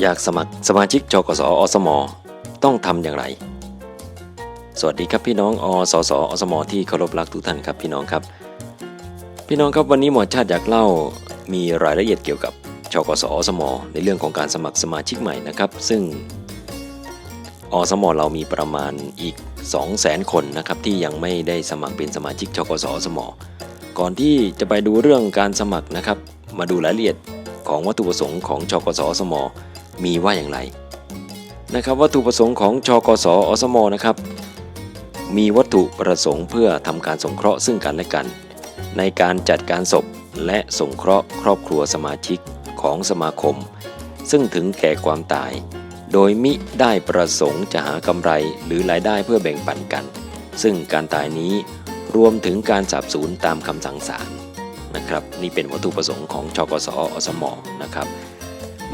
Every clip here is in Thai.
อยากสมัครสมาชิกจกสอสม ต้องทำอย่างไร สวัสดีครับพี่น้องอสสอสม ที่เคารพรักทุกท่านครับพี่น้องครับ พี่น้องครับวันนี้หมอชาติอยากเล่ามีรายละเอียดเกี่ยวกับชกสอสม ในเรื่องของการสมัครสมาชิกใหม่นะครับ ซึ่งอสม เรามีประมาณอีก 2 0 0 0 0 0 คนนะครับที่ยังไม่ได้สมัครเป็นสมาชิกชกสอสม ก่อนที่จะไปดูเรื่องการสมัครนะครับ มาดูรายละเอียด ของวัตถุประสงค์ของชกสอสมมีว่าอย่างไรนะครับวัตถุประสงค์ของชกสอสมนะครับ มีวัตถุประสงค์เพื่อทำการสงเคราะห์ซึ่งกันและกัน ในการจัดการศพและสงเคราะห์ครอบครัวสมาชิกของสมาคม ซึ่งถึงแก่ความตาย โดยมิได้ประสงค์จะหากำไรหรือรายได้เพื่อแบ่งปันกัน ซึ่งการตายนี้รวมถึงการสาบสูญตามคำสั่งศาล นะครับนี่เป็นวัตถุประสงค์ของชกสอสมนะครับ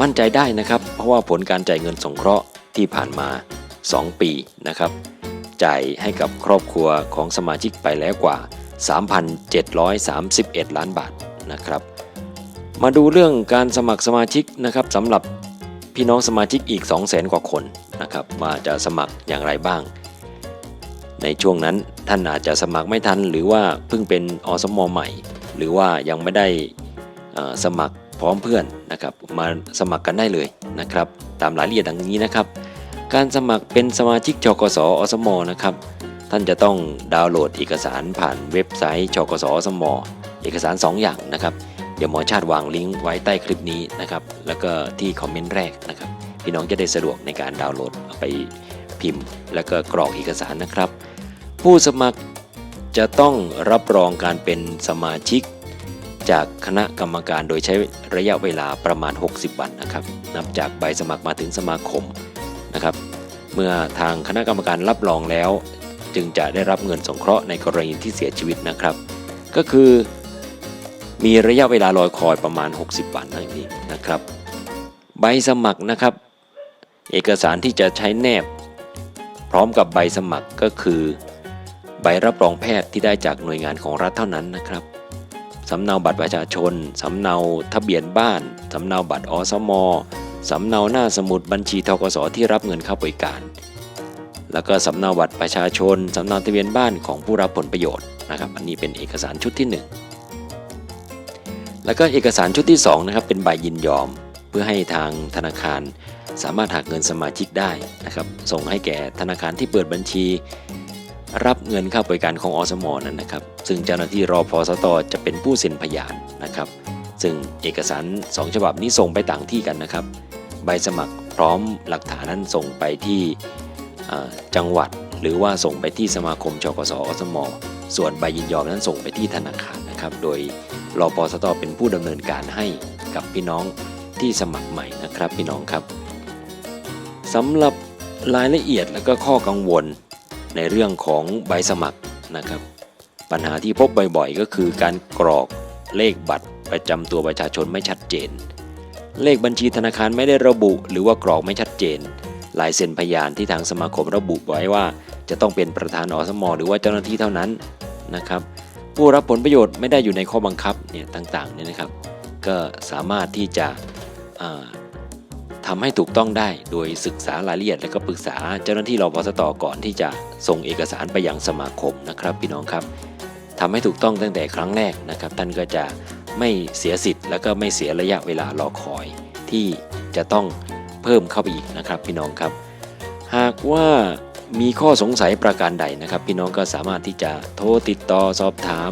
มั่นใจได้นะครับ เพราะว่าผลการจ่ายเงินสงเคราะห์ที่ผ่านมา 2 ปีนะครับจ่ายให้กับครอบครัวของสมาชิกไปแล้วกว่า 3,731 ล้านบาทนะครับมาดูเรื่องการสมัครสมาชิกนะครับสำหรับพี่น้องสมาชิกอีก 200,000 กว่าคนนะครับว่าจะสมัครอย่างไรบ้าง ในช่วงนั้นท่านอาจจะสมัครไม่ทัน หรือว่าเพิ่งเป็นอสมใหม่ หรือว่ายังไม่ได้สมัครพร้อมเพื่อนนะครับมาสมัครกันได้เลยนะครับ ตามรายละเอียดดังนี้นะครับ การสมัครเป็นสมาชิกชกสอสมนะครับ ท่านจะต้องดาวน์โหลดเอกสารผ่านเว็บไซต์ชกสอสมเอกสาร 2 อย่างนะครับ เดี๋ยวหมอชาติวางลิงก์ไว้ใต้คลิปนี้นะครับ แล้วก็ที่คอมเมนต์แรกนะครับ พี่น้องจะได้สะดวกในการดาวน์โหลดไปพิมพ์ แล้วก็กรอกเอกสารนะครับ ผู้สมัคร จะต้องรับรองการเป็นสมาชิก จากคณะกรรมการโดยใช้ระยะเวลาประมาณ 60 วันนะครับ นับจากใบสมัครมาถึงสมาคมนะครับ เมื่อทางคณะกรรมการรับรองแล้ว จึงจะได้รับเงินสงเคราะห์ในกรณีที่เสียชีวิตนะครับ ก็คือมีระยะเวลารอคอยประมาณ 60 วันนั่นเองนะครับ ใบสมัครนะครับ เอกสารที่จะใช้แนบ พร้อมกับใบสมัครก็คือ ใบรับรองแพทย์ที่ได้จากหน่วยงานของรัฐเท่านั้นนะครับสำเนาบัตรประชาชน สำเนาทะเบียนบ้าน สำเนาบัตรอสมสำเนาหน้าสมุดบัญชีทกสที่รับเงินเข้าบริการ แล้วก็สำเนาบัตรประชาชน สำเนาทะเบียนบ้านของผู้รับผลประโยชน์นะครับอันนี้เป็นเอกสารชุดที่ 1 แล้วก็เอกสารชุดที่2นะครับเป็นใบยินยอม เพื่อให้ทางธนาคารสามารถหักเงินสมาชิกได้นะครับส่งให้แก่ธนาคารที่เปิดบัญชี รับเงินเข้าบริการของอสมนั้นนะครับ ซึ่งเจ้าหน้าที่รอพอสตจะเป็นผู้เซ็นพยานนะครับ ซึ่งเอกสาร 2 ฉบับนี้ส่งไปต่างที่กันนะครับ ใบสมัครพร้อมหลักฐานนั้นส่งไปที่จังหวัด หรือว่าส่งไปที่สมาคมชกสอสม ส่วนใบยินยอมนั้นส่งไปที่ธนาคารนะครับ โดยรอพอสตเป็นผู้ดำเนินการให้กับพี่น้องที่สมัครใหม่นะครับพี่น้องครับสำหรับรายละเอียดและก็ข้อกังวล ในเรื่องของใบสมัครนะครับ ปัญหาที่พบบ่อยๆ ก็คือการกรอกเลขบัตรประจำตัวประชาชนไม่ชัดเจน เลขบัญชีธนาคารไม่ได้ระบุ หรือว่ากรอกไม่ชัดเจนลายเซ็นพยานที่ทางสมาคมระบุไว้ว่า จะต้องเป็นประธานอสมหรือว่าเจ้าหน้าที่เท่านั้นนะครับ ผู้รับผลประโยชน์ไม่ได้อยู่ในข้อบังคับเนี่ยต่างๆเนี่ยนะครับ ก็สามารถที่จะ อ่าทำให้ถูกต้องได้โดยศึกษารายละเอียดและก็ปรึกษาเจ้าหน้าที่รพสตก่อนที่จะส่งเอกสารไปยังสมาคมนะครับ พี่น้องครับทำให้ถูกต้องตั้งแต่ครั้งแรกนะครับ ท่านก็จะไม่เสียสิทธิ์ และก็ไม่เสียระยะเวลารอคอย ที่จะต้องเพิ่มเข้าไปอีกนะครับพี่น้องครับ หากว่ามีข้อสงสัยประการใดนะครับ พี่น้องก็สามารถที่จะโทรติดต่อสอบถาม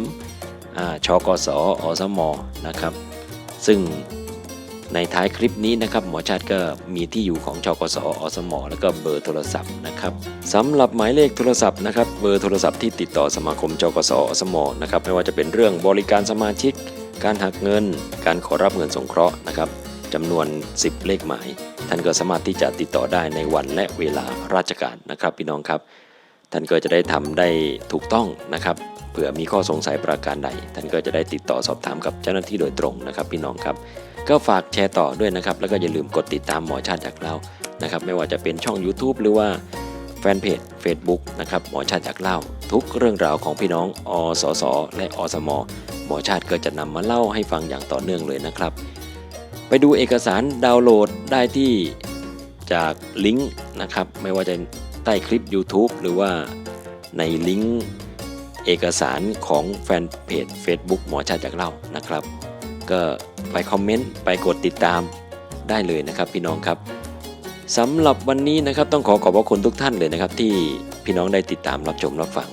อ่าชกสอสมนะครับ ซึ่ง ในท้ายคลิปนี้นะครับหมอชาติก็มีที่อยู่ของชกสอสมแล้วก็เบอร์โทรศัพท์นะครับสำหรับหมายเลขโทรศัพท์นะครับเบอร์โทรศัพท์ที่ติดต่อสมาคมชกสอสมนะครับไม่ว่าจะเป็นเรื่องบริการสมาชิก การหักเงิน การขอรับเงินสงเคราะห์นะครับจำนวน 10 เลขหมาย ท่านก็สามารถที่จะติดต่อได้ในวันและเวลาราชการนะครับ พี่น้องครับ ท่านก็จะได้ทำได้ถูกต้องนะครับเผื่อมีข้อสงสัยประการใด ท่านก็จะได้ติดต่อสอบถามกับเจ้าหน้าที่โดยตรงนะครับ พี่น้องครับ ก็ฝากแชร์ต่อด้วยนะครับ แล้วก็อย่าลืมกดติดตามหมอชาติจากเรานะครับ ไม่ว่าจะเป็นช่อง YouTube หรือว่าแฟนเพจ Facebook นะครับหมอชาติจากเล่า ทุกเรื่องราวของพี่น้องอสสและอสมหมอชาติก็จะนำมาเล่าให้ฟังอย่างต่อเนื่องเลยนะครับ ไปดูเอกสารดาวน์โหลดได้ที่จากลิงก์นะครับไม่ว่าจะใต้คลิป YouTube หรือว่าในลิงก์เอกสารของแฟนเพจ Facebook หมอชาติจากเล่านะครับ ก็ไปคอมเมนต์ไปกดติดตามได้เลยนะครับพี่น้องครับสำหรับวันนี้นะครับต้องขอขอบพระคุณทุกท่านเลยนะครับ ที่พี่น้องได้ติดตามรับชมรับฟัง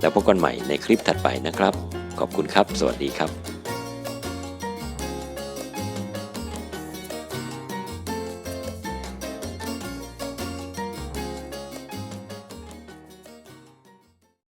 แล้วพบกันใหม่ในคลิปถัดไปนะครับ ขอบคุณครับ สวัสดีครับ